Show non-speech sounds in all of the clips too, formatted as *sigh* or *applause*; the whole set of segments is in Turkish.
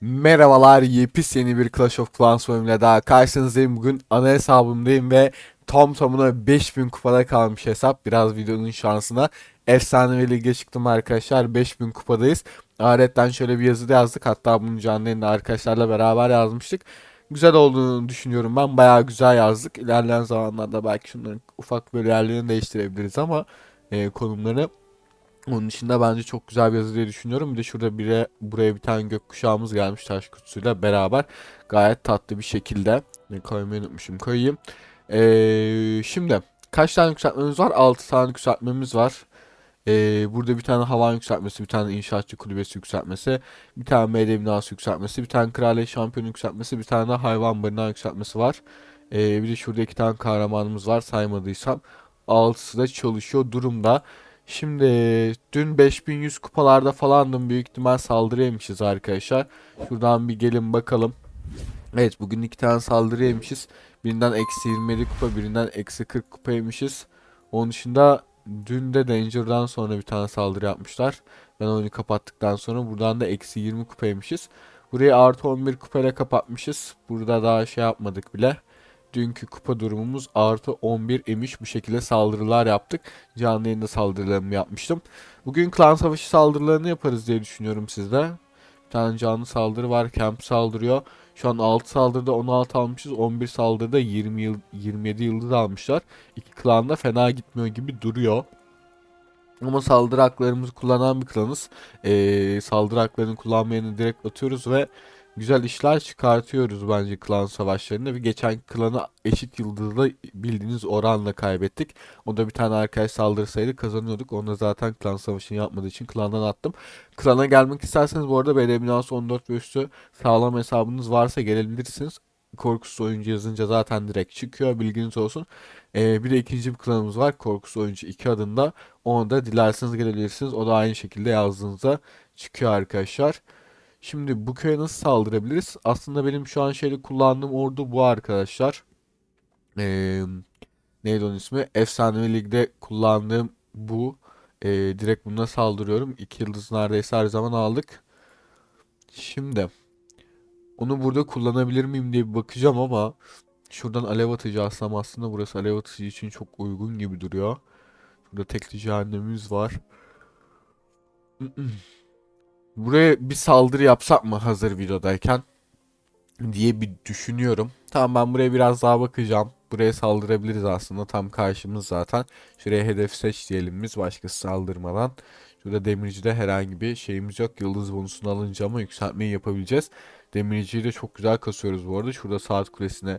Merhabalar, yepis yeni bir Clash of Clans bölümüyle daha karşınızdayım. Bugün ana hesabımdayım ve tam tamına 5000 kupada kalmış hesap. Biraz videonun şansına efsanevi lige çıktım arkadaşlar. 5000 kupadayız. Ayrıca şöyle bir yazı da yazdık. Hatta bunu canlı yayında arkadaşlarla beraber yazmıştık. Güzel olduğunu düşünüyorum ben. Bayağı güzel yazdık. İlerleyen zamanlarda belki şunların ufak böyle yerlerini değiştirebiliriz ama e, konumları onun dışında bence çok güzel bir yazı diye düşünüyorum. Bir de şurada bire, buraya bir tane gökkuşağımız gelmiş taş kutusuyla beraber. Gayet tatlı bir şekilde. Koymayı unutmuşum koyayım. Ee, şimdi kaç tane yükseltmemiz var? 6 tane yükseltmemiz var. Ee, burada bir tane havan yükseltmesi, bir tane inşaatçı kulübesi yükseltmesi, bir tane MD binası yükseltmesi, bir tane kraliyet şampiyonu yükseltmesi, bir tane de hayvan barınağı yükseltmesi var. Ee, bir de şurada iki tane kahramanımız var saymadıysam. Altısı da çalışıyor durumda. Şimdi dün 5100 kupalarda falandım. Büyük ihtimal saldırı yemişiz arkadaşlar. Şuradan bir gelin bakalım. Evet bugün iki tane saldırı yemişiz. Birinden eksi 27 kupa birinden eksi 40 kupa yemişiz. Onun dışında dün de Danger'dan sonra bir tane saldırı yapmışlar. Ben oyunu kapattıktan sonra buradan da eksi 20 kupa yemişiz. Burayı artı 11 kupayla kapatmışız. Burada daha şey yapmadık bile. Dünkü kupa durumumuz artı 11 emiş bu şekilde saldırılar yaptık. Canlı yayında saldırılarımı yapmıştım. Bugün klan savaşı saldırılarını yaparız diye düşünüyorum sizde. Bir tane canlı saldırı var. Camp saldırıyor. Şu an 6 saldırıda 16 almışız. 11 saldırıda 20 yıl, 27 yıldız almışlar. İki klan da fena gitmiyor gibi duruyor. Ama saldırı haklarımızı kullanan bir klanız. Ee, saldırı haklarını kullanmayanı direkt atıyoruz ve güzel işler çıkartıyoruz bence klan savaşlarında. Ve geçen klanı eşit yıldızla bildiğiniz oranla kaybettik. O da bir tane arkadaş saldırısaydı kazanıyorduk. Onu da zaten klan savaşını yapmadığı için klandan attım. Klana gelmek isterseniz bu arada BD Binance 14 ve üstü sağlam hesabınız varsa gelebilirsiniz. Korkusuz oyuncu yazınca zaten direkt çıkıyor bilginiz olsun. Ee, bir de ikinci bir klanımız var. Korkusuz oyuncu 2 adında. Onu da dilerseniz gelebilirsiniz. O da aynı şekilde yazdığınızda çıkıyor arkadaşlar. Şimdi bu köye nasıl saldırabiliriz? Aslında benim şu an şeyde kullandığım ordu bu arkadaşlar. Ee, neydi onun ismi? Efsanevi Lig'de kullandığım bu. Ee, direkt buna saldırıyorum. 2 yıldız neredeyse her zaman aldık. Şimdi onu burada kullanabilir miyim diye bir bakacağım ama şuradan alev atıcı alsam aslında burası alev atıcı için çok uygun gibi duruyor. Burada tekli cehennemimiz var. *clears throat* Buraya bir saldırı yapsak mı hazır videodayken diye bir düşünüyorum. Tamam ben buraya biraz daha bakacağım. Buraya saldırabiliriz aslında tam karşımız zaten. Şuraya hedef seç diyelim biz başkası saldırmadan. Şurada demircide herhangi bir şeyimiz yok. Yıldız bonusunu alınca ama yükseltmeyi yapabileceğiz. Demirciyi de çok güzel kasıyoruz bu arada. Şurada saat kulesine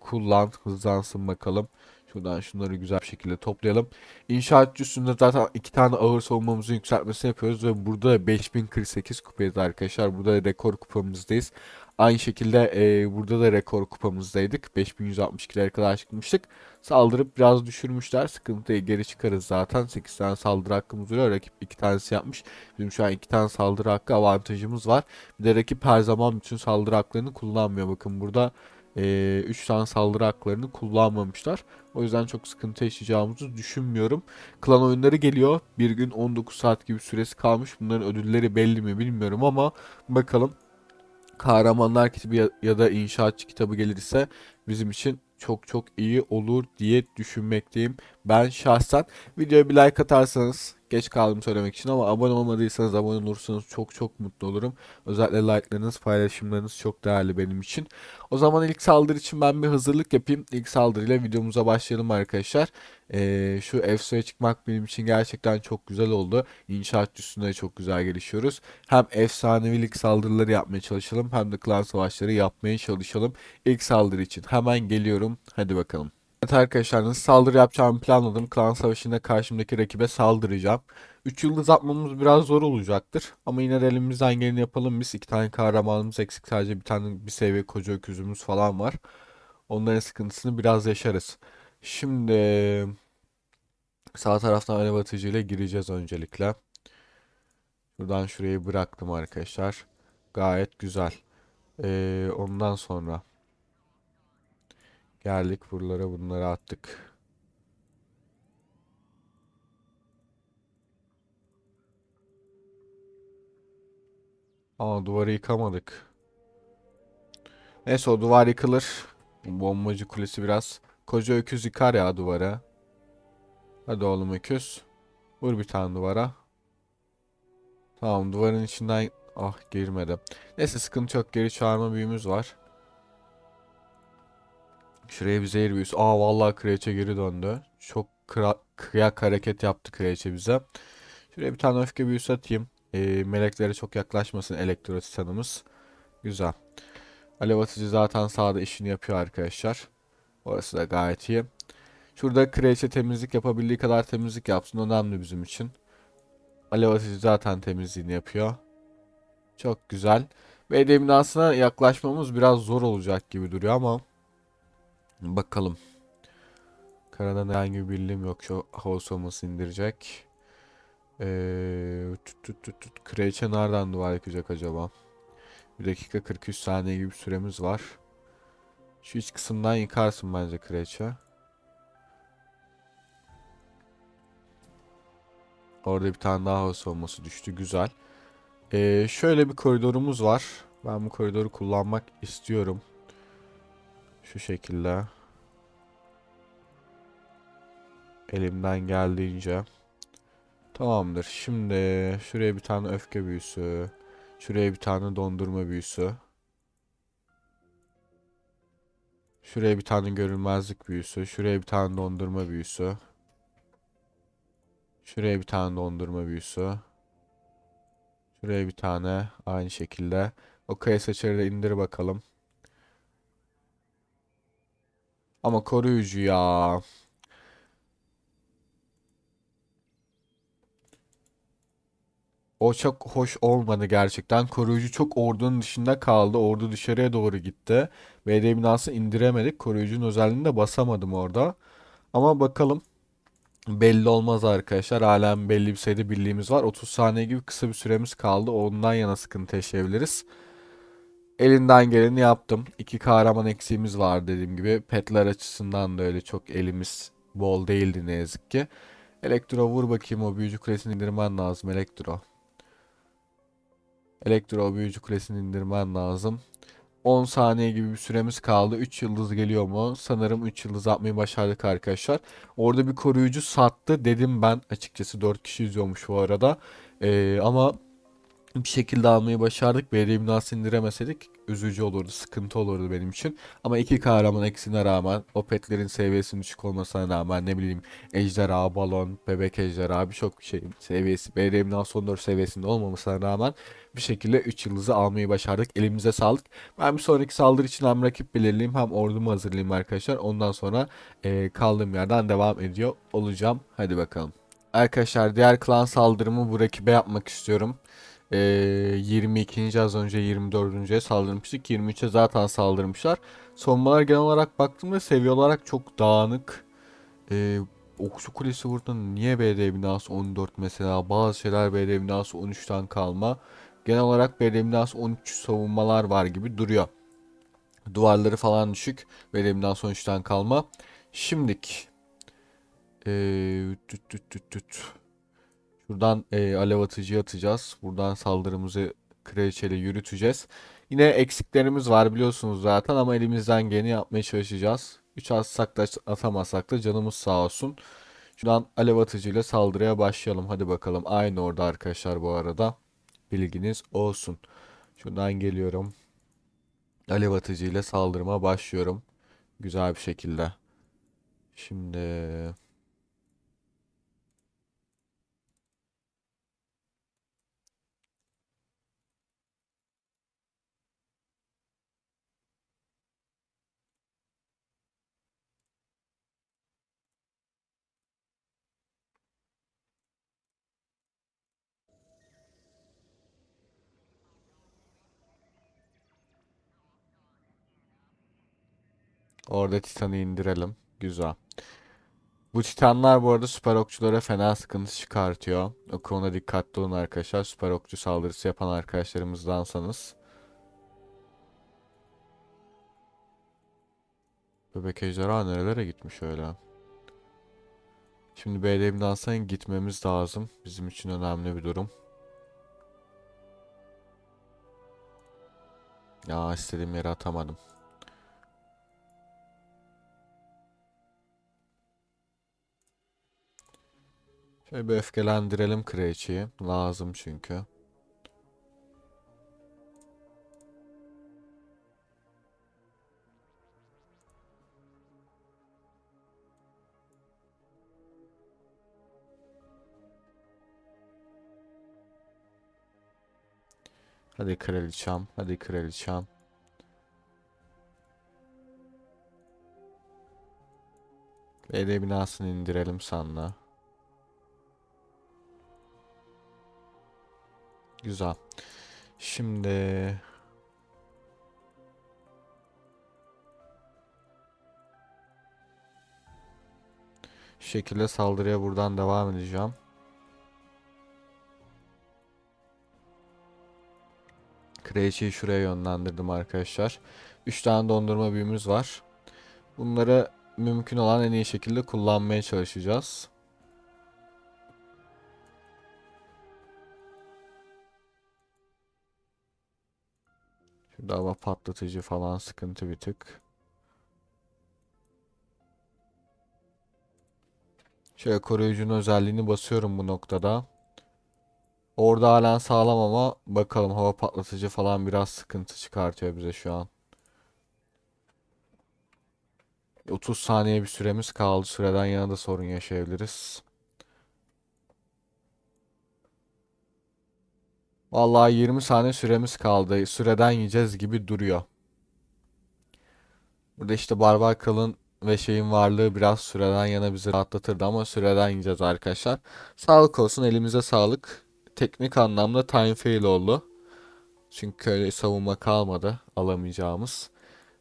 kullan hızlansın bakalım. Şuradan şunları güzel bir şekilde toplayalım. İnşaatçı üstünde zaten iki tane ağır savunmamızın yükseltmesini yapıyoruz ve burada da 5048 kupayız arkadaşlar. Burada da rekor kupamızdayız. Aynı şekilde e, burada da rekor kupamızdaydık. 5162'lere kadar çıkmıştık. Saldırıp biraz düşürmüşler. Sıkıntıyı geri çıkarız zaten. 8 tane saldırı hakkımız oluyor. Rakip 2 tanesi yapmış. Bizim şu an 2 tane saldırı hakkı avantajımız var. Bir de rakip her zaman bütün saldırı haklarını kullanmıyor. Bakın burada 3 tane saldırı haklarını kullanmamışlar. O yüzden çok sıkıntı yaşayacağımızı düşünmüyorum. Klan oyunları geliyor. Bir gün 19 saat gibi süresi kalmış. Bunların ödülleri belli mi bilmiyorum ama bakalım. Kahramanlar kitabı ya da inşaatçı kitabı gelirse bizim için çok çok iyi olur diye düşünmekteyim. Ben şahsen videoya bir like atarsanız geç kaldım söylemek için ama abone olmadıysanız abone olursanız çok çok mutlu olurum. Özellikle like'larınız, paylaşımlarınız çok değerli benim için. O zaman ilk saldırı için ben bir hazırlık yapayım. İlk saldırıyla videomuza başlayalım arkadaşlar. Ee, şu EFSO'ya çıkmak benim için gerçekten çok güzel oldu. İnşaat üstünde de çok güzel gelişiyoruz. Hem efsanevilik saldırıları yapmaya çalışalım hem de klan savaşları yapmaya çalışalım. İlk saldırı için hemen geliyorum. Hadi bakalım. Evet arkadaşlar nasıl saldırı yapacağımı planladım. Klan savaşında karşımdaki rakibe saldıracağım. 3 yıldız atmamız biraz zor olacaktır. Ama yine de elimizden geleni yapalım biz. iki tane kahramanımız eksik sadece bir tane bir seviye koca öküzümüz falan var. Onların sıkıntısını biraz yaşarız. Şimdi sağ taraftan alev atıcıyla gireceğiz öncelikle. Şuradan şurayı bıraktım arkadaşlar. Gayet güzel. Ee, ondan sonra geldik buralara bunları attık. Aa duvarı yıkamadık. Neyse o duvar yıkılır. Bombacı kulesi biraz. Koca öküz yıkar ya duvara. Hadi oğlum öküz. Vur bir tane duvara. Tamam duvarın içinden... Ah girmedi. Neyse sıkıntı yok. Geri çağırma büyümüz var. Şuraya bir zehir büyüsü. Aa vallahi kraliçe geri döndü. Çok kıyak hareket yaptı kraliçe bize. Şuraya bir tane öfke büyüsü atayım. Ee, meleklere çok yaklaşmasın elektro titanımız. Güzel. Alev atıcı zaten sağda işini yapıyor arkadaşlar. Orası da gayet iyi. Şurada kraliçe temizlik yapabildiği kadar temizlik yapsın. Önemli bizim için. Alev atıcı zaten temizliğini yapıyor. Çok güzel. Ve binasına yaklaşmamız biraz zor olacak gibi duruyor ama bakalım. Karadan herhangi bir birliğim yok. Şu hava soğuması indirecek. Ee, tut tut tut tut. Kraliçe nereden duvar yıkacak acaba? 1 dakika 43 saniye gibi süremiz var. Şu iç kısımdan yıkarsın bence kraliçe. Orada bir tane daha hava savunması düştü. Güzel. Ee, şöyle bir koridorumuz var. Ben bu koridoru kullanmak istiyorum. Şu şekilde. Elimden geldiğince. Tamamdır. Şimdi şuraya bir tane öfke büyüsü. Şuraya bir tane dondurma büyüsü. Şuraya bir tane görünmezlik büyüsü. Şuraya bir tane dondurma büyüsü. Şuraya bir tane dondurma büyüsü. Şuraya bir tane aynı şekilde. O kaya saçları da indir bakalım. Ama koruyucu ya. O çok hoş olmadı gerçekten. Koruyucu çok ordunun dışında kaldı. Ordu dışarıya doğru gitti. BD binası indiremedik. Koruyucunun özelliğini de basamadım orada. Ama bakalım. Belli olmaz arkadaşlar. Halen belli bir sayıda birliğimiz var. 30 saniye gibi kısa bir süremiz kaldı. Ondan yana sıkıntı yaşayabiliriz. Elinden geleni yaptım. İki kahraman eksiğimiz var dediğim gibi. Petler açısından da öyle çok elimiz bol değildi ne yazık ki. Elektro vur bakayım o büyücü kulesini indirmen lazım Elektro. Elektro büyücü kulesini indirmen lazım. 10 saniye gibi bir süremiz kaldı. 3 yıldız geliyor mu? Sanırım 3 yıldız atmayı başardık arkadaşlar. Orada bir koruyucu sattı dedim ben. Açıkçası 4 kişi izliyormuş bu arada. Ee, ama bir şekilde almayı başardık. Belediye binası indiremeseydik üzücü olurdu, sıkıntı olurdu benim için. Ama iki kahraman eksine rağmen, o petlerin seviyesinin düşük olmasına rağmen ne bileyim ejderha, balon, bebek ejderha birçok şey seviyesi, belediye binası 14 seviyesinde olmamasına rağmen bir şekilde 3 yıldızı almayı başardık. Elimize sağlık. Ben bir sonraki saldırı için hem rakip belirleyeyim hem ordumu hazırlayayım arkadaşlar. Ondan sonra e, kaldığım yerden devam ediyor olacağım. Hadi bakalım. Arkadaşlar diğer klan saldırımı bu rakibe yapmak istiyorum. Ee, 22. az önce 24.ye saldırmıştık. 23'e zaten saldırmışlar. Savunmalar genel olarak baktığımda seviye olarak çok dağınık. Ee, Okçu Kulesi burada niye BD binası 14 mesela? Bazı şeyler BD binası 13'ten kalma. Genel olarak BD binası 13 savunmalar var gibi duruyor. Duvarları falan düşük. BD binası 13'ten kalma. Şimdik. Ee, tüt. Şuradan e, alev atıcı atacağız. Buradan saldırımızı kraliçeyle yürüteceğiz. Yine eksiklerimiz var biliyorsunuz zaten ama elimizden geleni yapmaya çalışacağız. 3 atsak da atamazsak da canımız sağ olsun. Şuradan alev atıcıyla saldırıya başlayalım. Hadi bakalım. Aynı orada arkadaşlar bu arada. Bilginiz olsun. Şuradan geliyorum. Alev atıcıyla saldırıma başlıyorum. Güzel bir şekilde. Şimdi Orada Titan'ı indirelim. Güzel. Bu Titanlar bu arada süper okçulara fena sıkıntı çıkartıyor. O konuda dikkatli olun arkadaşlar. Süper okçu saldırısı yapan arkadaşlarımızdansanız. Bebek ejderha nerelere gitmiş öyle? Şimdi BDM'den gitmemiz lazım. Bizim için önemli bir durum. Ya istediğim yere atamadım. Şöyle bir öfkelendirelim Kraliçeyi. Lazım çünkü. Hadi kraliçem, hadi kraliçem. Belediye binasını indirelim sanla. Güzel. Şimdi şekilde saldırıya buradan devam edeceğim. Kraliçeyi şuraya yönlendirdim arkadaşlar. 3 tane dondurma büyümüz var. Bunları mümkün olan en iyi şekilde kullanmaya çalışacağız. Şurada hava patlatıcı falan sıkıntı bir tık. Şöyle koruyucunun özelliğini basıyorum bu noktada. Orada halen sağlam ama bakalım hava patlatıcı falan biraz sıkıntı çıkartıyor bize şu an. 30 saniye bir süremiz kaldı. Süreden yana da sorun yaşayabiliriz. Vallahi 20 saniye süremiz kaldı. Süreden yiyeceğiz gibi duruyor. Burada işte Barbar Kral'ın ve şeyin varlığı biraz süreden yana bizi rahatlatırdı ama süreden yiyeceğiz arkadaşlar. Sağlık olsun elimize sağlık. Teknik anlamda time fail oldu. Çünkü öyle savunma kalmadı alamayacağımız.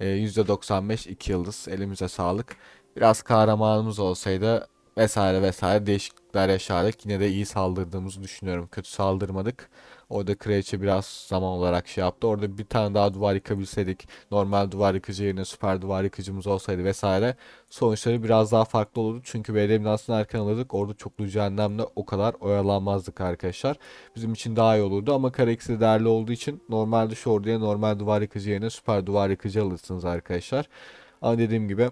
Ee, %95 2 yıldız elimize sağlık. Biraz kahramanımız olsaydı vesaire vesaire değişiklikler yaşardık. Yine de iyi saldırdığımızı düşünüyorum. Kötü saldırmadık. Orada kraliçe biraz zaman olarak şey yaptı. Orada bir tane daha duvar yıkabilseydik. Normal duvar yıkıcı yerine süper duvar yıkıcımız olsaydı vesaire. Sonuçları biraz daha farklı olurdu. Çünkü belediye binasını erken alırdık. Orada çoklu cehennemle o kadar oyalanmazdık arkadaşlar. Bizim için daha iyi olurdu ama kare eksi değerli olduğu için normalde şu orduya normal duvar yıkıcı yerine süper duvar yıkıcı alırsınız arkadaşlar. Ama dediğim gibi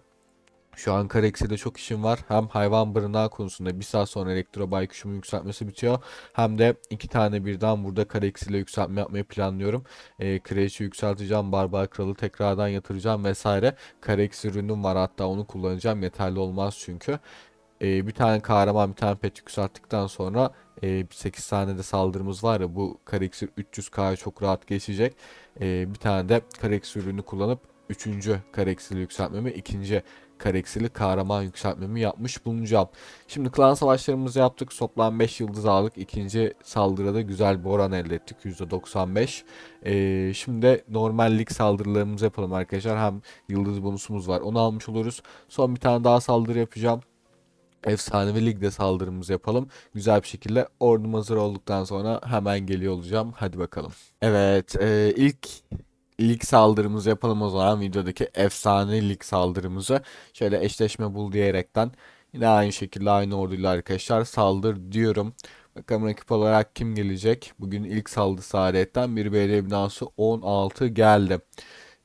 şu an Karexi'de çok işim var. Hem hayvan barınağı konusunda bir saat sonra elektro baykuşumun yükseltmesi bitiyor. Hem de iki tane birden burada Karexi ile yükseltme yapmayı planlıyorum. E, Kraliçi yükselteceğim. Barbar Kralı tekrardan yatıracağım vesaire. Karex ürünüm var hatta onu kullanacağım. Yeterli olmaz çünkü. E, bir tane kahraman bir tane pet yükselttikten sonra e, 8 tane de saldırımız var ya bu Karexir 300k çok rahat geçecek. E, bir tane de Karex ürünü kullanıp 3. Karexil'i yükseltmemi, ikinci kareksili kahraman yükseltmemi yapmış bulunacağım. Şimdi klan savaşlarımızı yaptık. Toplam 5 yıldız aldık. İkinci saldırıda güzel bir oran elde ettik. %95. Ee, şimdi normal lig saldırılarımızı yapalım arkadaşlar. Hem yıldız bonusumuz var. Onu almış oluruz. Son bir tane daha saldırı yapacağım. Efsanevi ligde saldırımızı yapalım. Güzel bir şekilde ordum hazır olduktan sonra hemen geliyor olacağım. Hadi bakalım. Evet e, ilk lig saldırımızı yapalım o zaman videodaki efsane lig saldırımızı şöyle eşleşme bul diyerekten yine aynı şekilde aynı orduyla arkadaşlar saldır diyorum. Bakalım rakip olarak kim gelecek? Bugün ilk saldırı adetten bir belediye binası 16 geldi.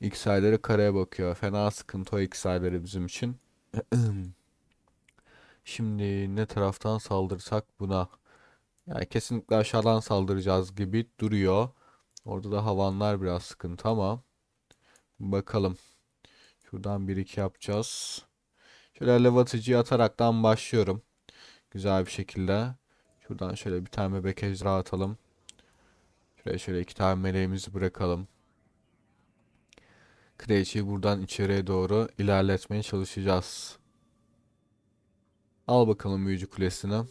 İlk sayıları karaya bakıyor. Fena sıkıntı o ilk sayıları bizim için. *clears throat* Şimdi ne taraftan saldırsak buna? Yani kesinlikle aşağıdan saldıracağız gibi duruyor. Orada da havanlar biraz sıkıntı ama bakalım. Şuradan 1-2 yapacağız. Şöyle alev atıcıyı ataraktan başlıyorum. Güzel bir şekilde. Şuradan şöyle bir tane bebek ejderha atalım. Şuraya şöyle iki tane meleğimizi bırakalım. Kraliçeyi buradan içeriye doğru ilerletmeye çalışacağız. Al bakalım büyücü kulesini.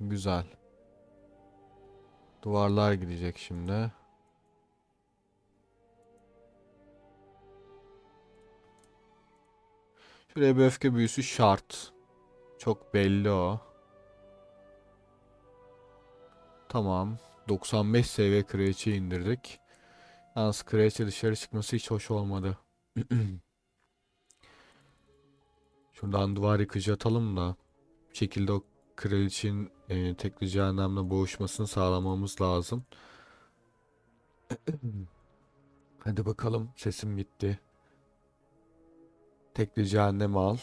Güzel. Duvarlar gidecek şimdi. Şuraya bir öfke büyüsü şart. Çok belli o. Tamam. 95 seviye kraliçe indirdik. Yalnız kraliçe dışarı çıkması hiç hoş olmadı. *clears throat* Şuradan duvar yıkıcı atalım da. Bir şekilde o kraliçenin e, tekli cehennemle boğuşmasını sağlamamız lazım. *clears throat* Hadi bakalım sesim gitti. Tekli cehennemi al.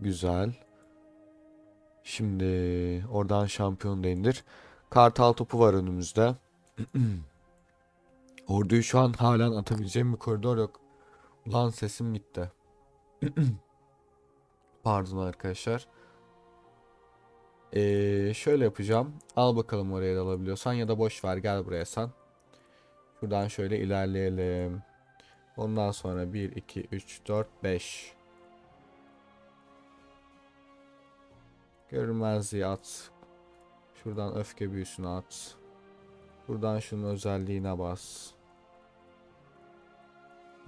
Güzel. Şimdi oradan şampiyon da indir. Kartal topu var önümüzde. *clears throat* Orduyu şu an halen atabileceğim bir koridor yok. Ulan sesim gitti. *clears throat* Pardon arkadaşlar. Ee, şöyle yapacağım. Al bakalım oraya da alabiliyorsan ya da boş ver gel buraya sen. Şuradan şöyle ilerleyelim. Ondan sonra 1, 2, 3, 4, 5. Görünmezliği at. Şuradan öfke büyüsünü at. Buradan şunun özelliğine bas.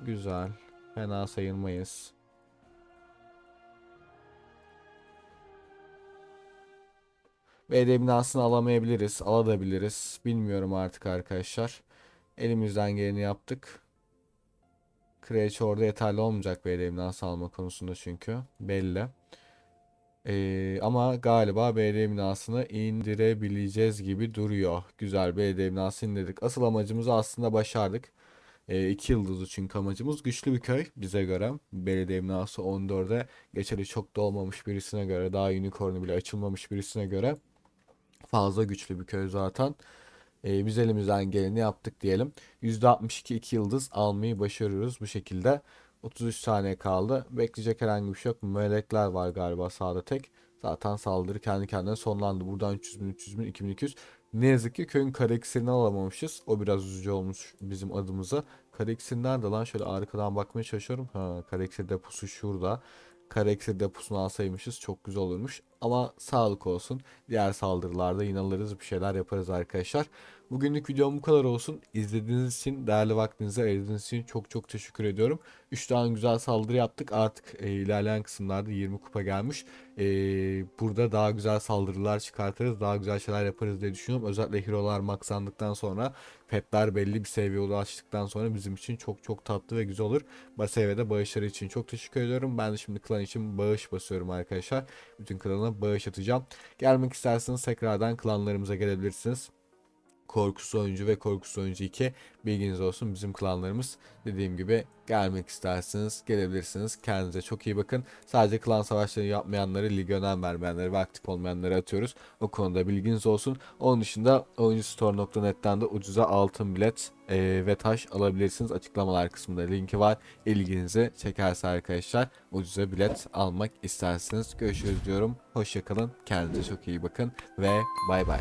Güzel. Fena sayılmayız. BD binasını alamayabiliriz. Alabiliriz. Bilmiyorum artık arkadaşlar. Elimizden geleni yaptık. Kraliçe orada yeterli olmayacak BD binası alma konusunda çünkü. Belli. Ee, ama galiba BD binasını indirebileceğiz gibi duruyor. Güzel BD binası indirdik. Asıl amacımızı aslında başardık. 2 yıldızlı çünkü amacımız. Güçlü bir köy bize göre. Belediye binası 14'e geçeri çok da olmamış birisine göre. Daha unicorn'u bile açılmamış birisine göre. Fazla güçlü bir köy zaten. Ee, biz elimizden geleni yaptık diyelim. %62 2 yıldız almayı başarıyoruz bu şekilde. 33 saniye kaldı. Bekleyecek herhangi bir şey yok. Melekler var galiba sağda tek. Zaten saldırı kendi kendine sonlandı. Buradan 300 bin, 300 bin, 2200. Ne yazık ki köyün kara iksirini alamamışız. O biraz üzücü olmuş bizim adımıza. Kara iksir nerede lan? Şöyle arkadan bakmaya çalışıyorum. Ha, kara iksir deposu şurada. Kara iksir deposunu alsaymışız çok güzel olurmuş. Ama sağlık olsun. Diğer saldırılarda yine alırız bir şeyler yaparız arkadaşlar. Bugünlük videom bu kadar olsun. İzlediğiniz için, değerli vaktinizi ayırdığınız için çok çok teşekkür ediyorum. 3 tane güzel saldırı yaptık. Artık e, ilerleyen kısımlarda 20 kupa gelmiş. E, burada daha güzel saldırılar çıkartırız. Daha güzel şeyler yaparız diye düşünüyorum. Özellikle hero'lar maxlandıktan sonra petler belli bir seviyeye ulaştıktan sonra bizim için çok çok tatlı ve güzel olur. Basevede bağışları için çok teşekkür ediyorum. Ben de şimdi klan için bağış basıyorum arkadaşlar. Bütün klana bağış atacağım. Gelmek isterseniz tekrardan klanlarımıza gelebilirsiniz. Korkusu Oyuncu ve Korkusu Oyuncu 2 bilginiz olsun bizim klanlarımız. Dediğim gibi gelmek isterseniz gelebilirsiniz. Kendinize çok iyi bakın. Sadece klan savaşları yapmayanları, lige önem vermeyenleri ve aktif olmayanları atıyoruz. O konuda bilginiz olsun. Onun dışında oyuncustore.net'ten de ucuza altın bilet e, ve taş alabilirsiniz. Açıklamalar kısmında linki var. İlginizi çekerse arkadaşlar ucuza bilet almak isterseniz görüşürüz diyorum. Hoşçakalın. Kendinize çok iyi bakın ve bay bay.